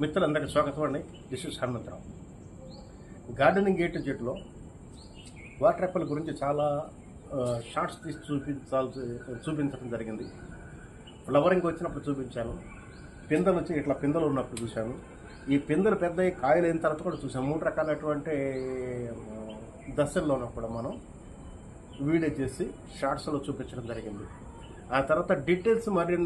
మిత్రులందరికీ స్వాగతం అండి. This is Hanumantharao. Gardening gate చెట్టులో వాటర్ యాపిల్ గురించి చాలా షార్ట్స్ తీసి చూపించాల్సి చూపించడం జరిగింది. ఫ్లవరింగ్ వచ్చినప్పుడు చూపించాను. పిందలు వచ్చి ఇట్లా పిందలు ఉన్నప్పుడు చూశాను. ఈ పిందలు పెద్ద కాయలు అయిన తర్వాత కూడా చూసాను మూడు రకాలైనటువంటి ఆ, ఉన్నప్పుడు మనం వీడియో చేసి షార్ట్స్లో చూపించడం జరిగింది. ఆ తర్వాత డీటెయిల్స్ మరి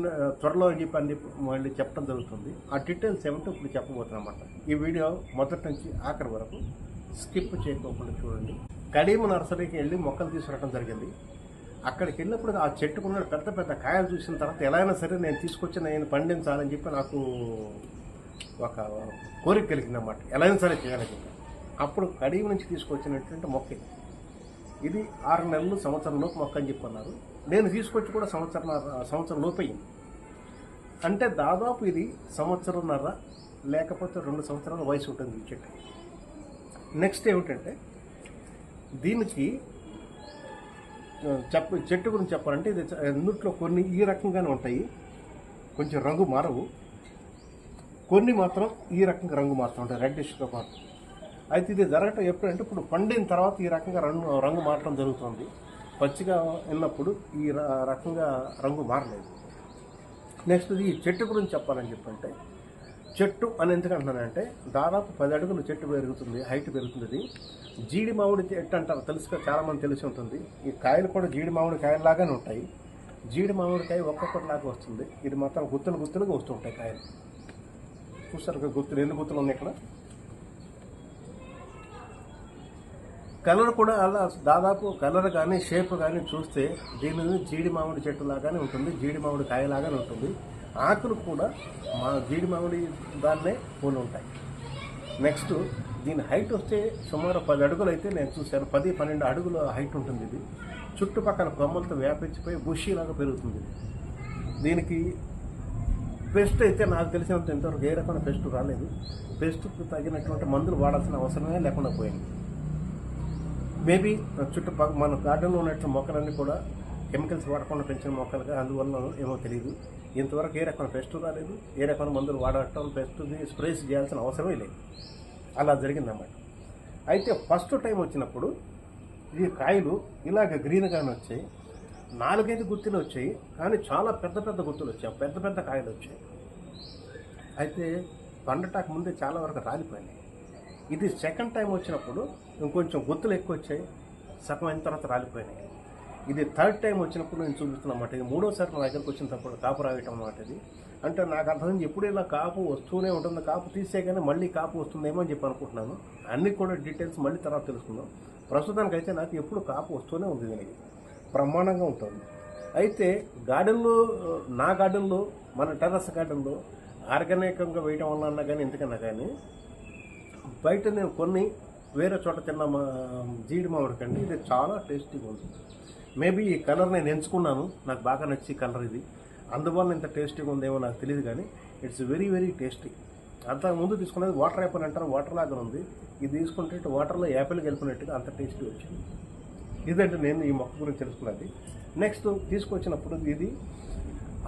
త్వరలో అని చెప్పి అని మళ్ళీ చెప్పడం జరుగుతుంది. ఆ డీటెయిల్స్ ఏమంటే ఇప్పుడు చెప్పబోతున్నమాట ఈ వీడియో మొదటి నుంచి ఆఖరి వరకు స్కిప్ చేయకోకుండా చూడండి. కడీమ నర్సరీకి వెళ్ళి మొక్కలు తీసుకురావడం జరిగింది. అక్కడికి వెళ్ళినప్పుడు ఆ చెట్టుకున్న పెద్ద పెద్ద కాయలు చూసిన తర్వాత ఎలా అయినా సరే నేను తీసుకొచ్చి నేను పండించాలని చెప్పి నాకు ఒక కోరిక కలిగిందన్నమాట. ఎలా అయినా సరే చేయాలని చెప్పి. అప్పుడు కడీమ నుంచి తీసుకొచ్చినటువంటి మొక్క. ఇది. ఇది ఆరు నెలలు సంవత్సరం లోపు మొక్క అని చెప్పన్నారు. నేను తీసుకొచ్చి కూడా సంవత్సరం సంవత్సరం లోపయింది అంటే దాదాపు ఇది సంవత్సరంన్నర లేకపోతే రెండు సంవత్సరాల వయసు ఉంటుంది ఈ చెట్టు. నెక్స్ట్ ఏమిటంటే దీనికి చెప్ప చెట్టు గురించి చెప్పాలంటే ఇది అందుట్లో కొన్ని ఈ రకంగానే ఉంటాయి. కొంచెం రంగు మారవు. కొన్ని మాత్రం ఈ రకంగా రంగు మారుతూ ఉంటాయి రెడ్డిష్గా మారుతుంది అయితే ఇది జరగటం ఎప్పుడంటే ఇప్పుడు పండిన తర్వాత ఈ రకంగా రంగు రంగు మారటం జరుగుతుంది. పచ్చిగా ఉన్నప్పుడు ఈ రకంగా రంగు మారలేదు. నెక్స్ట్ ఈ చెట్టు గురించి చెప్పాలని చెప్పంటే చెట్టు అని ఎందుకు అంటున్నానంటే దాదాపు పది అడుగులు చెట్టు పెరుగుతుంది హైట్ పెరుగుతుంది. జీడి మామిడి చెట్టు అంటారు తెలుసుగా చాలామంది తెలిసి ఉంటుంది. ఈ కాయలు కూడా జీడి మామిడి కాయలాగానే ఉంటాయి. జీడి మామిడికాయ ఒక్కొక్కటిలాగా వస్తుంది. ఇది మాత్రం గుత్తులు గుత్తులుగా వస్తుంటాయి కాయలు. చూస్తారు గుత్తులు ఎన్ని గుత్తులు ఉన్నాయి ఇక్కడ? కలర్ కూడా అలా దాదాపు కలర్ కానీ షేప్ కానీ చూస్తే దీని జీడి మామిడి చెట్టు లాగానే ఉంటుంది జీడి మామిడి కాయలాగానే ఉంటుంది. ఆకులు కూడా మా జీడి మామిడి దాన్నే పూలు ఉంటాయి. నెక్స్ట్ దీని హైట్ వస్తే సుమారు పది అడుగులు అయితే నేను చూశాను. పది పన్నెండు అడుగుల హైట్ ఉంటుంది ఇది. చుట్టుపక్కల కొమ్మలతో వ్యాపించిపోయి బుషీలాగా పెరుగుతుంది దీనికి పెస్ట్ అయితే నాకు తెలిసినంత ఇంతవరకు ఏ రకమైన పెస్ట్ రాలేదు. పెస్ట్కు తగినటువంటి మందులు వాడాల్సిన అవసరమే లేకుండా పోయింది. మేబీ చుట్టుపక్కల మన గార్డెన్లో ఉన్నట్టు మొక్కలన్నీ కూడా కెమికల్స్ వాడకుండా పెంచిన మొక్కలుగా అందువల్ల ఏమో తెలియదు ఇంతవరకు ఏ రకమైన పెస్ట్ రాలేదు. ఏ రకమైన మందులు వాడటం పెస్ట్ స్ప్రేస్ చేయాల్సిన అవసరమే లేదు. అలా జరిగిందన్నమాట. అయితే ఫస్ట్ టైం వచ్చినప్పుడు ఈ కాయలు ఇలాగ గ్రీన్గానే వచ్చాయి. నాలుగైదు గుర్తులు వచ్చాయి. కానీ చాలా పెద్ద పెద్ద గుత్తులు వచ్చాయి. పెద్ద పెద్ద కాయలు వచ్చాయి. అయితే పండటాకు ముందే చాలా వరకు రాలిపోయినాయి. ఇది సెకండ్ టైం వచ్చినప్పుడు ఇంకొంచెం గుర్తులు ఎక్కువ వచ్చాయి. సగం అయిన తర్వాత రాలిపోయినాయి. ఇది థర్డ్ టైం వచ్చినప్పుడు నేను చూపిస్తున్నమాట ఇది మూడోసారి నా దగ్గరకు వచ్చినప్పుడు కాపు రాయటం అన్నమాట ఇది. అంటే నాకు అర్థమైంది ఎప్పుడు ఇలా కాపు వస్తూనే ఉంటుంది. కాపు తీసేయగానే మళ్ళీ కాపు వస్తుందేమో అని చెప్పి అనుకుంటున్నాను. అన్ని కూడా డీటెయిల్స్ మళ్ళీ తర్వాత తెలుసుకుందాం. ప్రస్తుతానికైతే నాకు ఎప్పుడు కాపు వస్తూనే ఉంది దీనికి బ్రహ్మాండంగా ఉంటుంది. అయితే గార్డెన్లో నా గార్డెన్లో మన టెర్రస్ గార్డెన్లో ఆర్గానికంగా వేయటం వల్ల అన్నా కానీ ఎందుకన్నా కానీ బయట నేను కొన్ని వేరే చోట తిన్న మా జీడి మామిడికండి ఇది చాలా టేస్టీగా ఉంది మేబీ ఈ కలర్ నేను ఎంచుకున్నాను నాకు బాగా నచ్చి కలర్ ఇది. అందువల్ల ఇంత టేస్టీగా ఉందేమో నాకు తెలియదు కానీ ఇట్స్ వెరీ వెరీ టేస్టీ అంత ముందు తీసుకునేది వాటర్ యాపిల్ అంటారు వాటర్ లాగా ఉంది. ఇది తీసుకుంటే వాటర్లో యాపిల్ కలిపినట్టుగా అంత టేస్టీ వచ్చింది. ఇదంటే నేను ఈ మొక్క గురించి తెలుసుకున్నది. నెక్స్ట్ తీసుకొచ్చినప్పుడు ఇది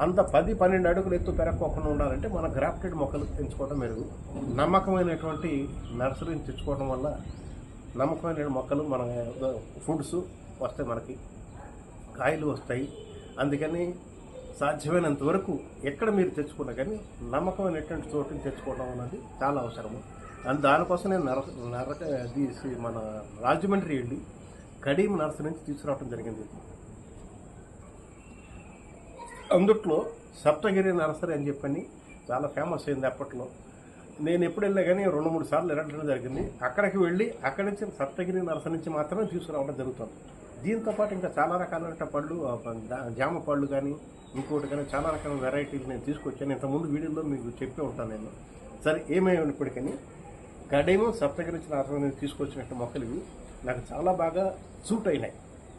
అంత పది పన్నెండు అడుగులు ఎత్తు పెరగకోకుండా ఉండాలంటే మన గ్రాఫ్టెడ్ మొక్కలు పెంచుకోవడం మెరుగు నమ్మకమైనటువంటి నర్సరీని తెచ్చుకోవడం వల్ల నమ్మకమైన మొక్కలు మన ఫుడ్స్ వస్తాయి మనకి కాయలు వస్తాయి. అందుకని సాధ్యమైనంత వరకు ఎక్కడ మీరు తెచ్చుకున్నా కానీ నమ్మకమైనటువంటి చోటుని తెచ్చుకోవడం అన్నది చాలా అవసరము. అండ్ దానికోసం నేను నర నరక తీసి మన రాజమండ్రి వెళ్ళి కడీం నర్సరీ నుంచి తీసుకురావడం జరిగింది. అందుట్లో సప్తగిరి నర్సరీ అని చెప్పని చాలా ఫేమస్ అయింది అప్పట్లో. నేను ఎప్పుడు వెళ్ళా కానీ రెండు మూడు సార్లు వెళ్ళడం జరిగింది. అక్కడికి వెళ్ళి అక్కడి నుంచి సప్తగిరి నర్సరీ నుంచి మాత్రమే తీసుకురావడం జరుగుతుంది. దీంతో పాటు ఇంకా చాలా రకాలైన పళ్ళు జామ పళ్ళు కానీ ఇంకోటి కానీ చాలా రకాల వెరైటీలు నేను తీసుకొచ్చాను. ఇంతకుముందు వీడియోలో మీకు చెప్పే ఉంటాను నేను. సరే ఏమైనప్పటికీ గడేమో సప్తగిరి నుంచి నర్సరీ నుంచి తీసుకొచ్చినట్టు మొక్కలు ఇవి నాకు చాలా బాగా సూట్ అయినాయి.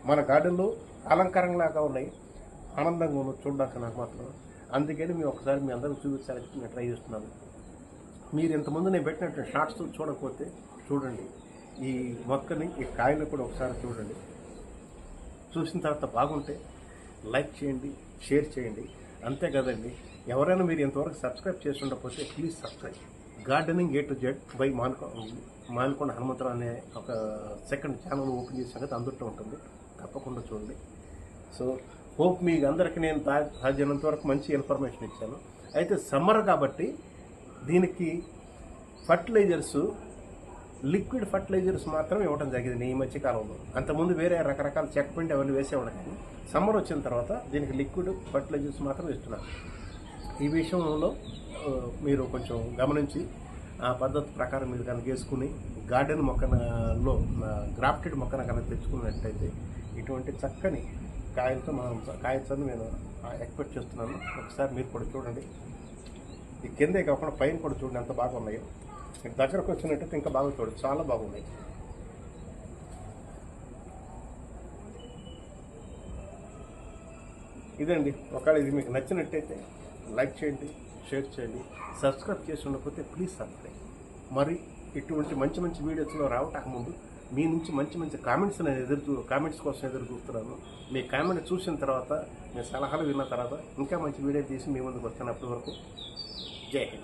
మన గార్డెన్లో అలంకారంలాగా ఉన్నాయి. ఆనందంగా ఉన్నది చూడడానికి నాకు మాత్రం. అందుకని మేము ఒకసారి మీ అందరికి చూపించాలని నేను ట్రై చేస్తున్నాను. మీరు ఇంతకుముందు నేను పెట్టినట్టు షార్ట్స్ చూడకపోతే చూడండి. ఈ మొక్కని ఈ కాయలు కూడా ఒకసారి చూడండి. చూసిన తర్వాత బాగుంటే లైక్ చేయండి షేర్ చేయండి. అంతే కదండి ఎవరైనా మీరు ఇంతవరకు సబ్స్క్రైబ్ చేసి ఉండకపోతే please subscribe. Gardening A to Z by మాన్కొ Mankonda Hanumantharao అనే ఒక సెకండ్ ఛానల్ ఓపెన్ చేసిన సంగతి అందులో ఉంటుంది. తప్పకుండా చూడండి. సో హోప్ మీ అందరికీ నేను సాధ్యమైనంత వరకు మంచి ఇన్ఫర్మేషన్ ఇచ్చాను. అయితే సమ్మర్ కాబట్టి దీనికి ఫర్టిలైజర్స్ లిక్విడ్ ఫర్టిలైజర్స్ మాత్రం ఇవ్వడం జరిగింది ఈ మధ్య కాలంలో. అంతకుముందు వేరే రకరకాల చెక్క అవన్నీ వేసేవాడు కానీ సమ్మర్ వచ్చిన తర్వాత దీనికి లిక్విడ్ ఫర్టిలైజర్స్ మాత్రం ఇస్తున్నారు. ఈ విషయంలో మీరు కొంచెం గమనించి ఆ పద్ధతి ప్రకారం మీరు కనుక వేసుకుని గార్డెన్ మొక్కనలో గ్రాఫ్టెడ్ మొక్కన కనుక తెచ్చుకున్నట్టయితే ఇటువంటి చక్కని కాయలతో మనం కాయచ్చని నేను ఎక్స్పెక్ట్ చేస్తున్నాను. ఒకసారి మీరు కూడా చూడండి. ఈ కిందే కాకుండా పైన కూడా చూడండి ఎంత బాగా ఉన్నాయో. మీకు దగ్గరకు వచ్చినట్టయితే ఇంకా బాగా చూడండి. చాలా బాగున్నాయి. ఇదండి. ఒకవేళ ఇది మీకు నచ్చినట్టయితే లైక్ చేయండి షేర్ చేయండి. సబ్స్క్రైబ్ చేసి ఉండకపోతే ప్లీజ్ సబ్స్క్రైబ్. మరి ఇటువంటి మంచి మంచి వీడియోస్లో రావటం ముందు మీ నుంచి మంచి మంచి కామెంట్స్ నేను ఎదురు కామెంట్స్ కోసం ఎదురు చూస్తున్నాను. మీ కామెంట్ చూసిన తర్వాత మీ సలహాలు విన్న తర్వాత ఇంకా మంచి వీడియో తీసి మీ ముందుకు వచ్చినప్పటి వరకు జై హింద్.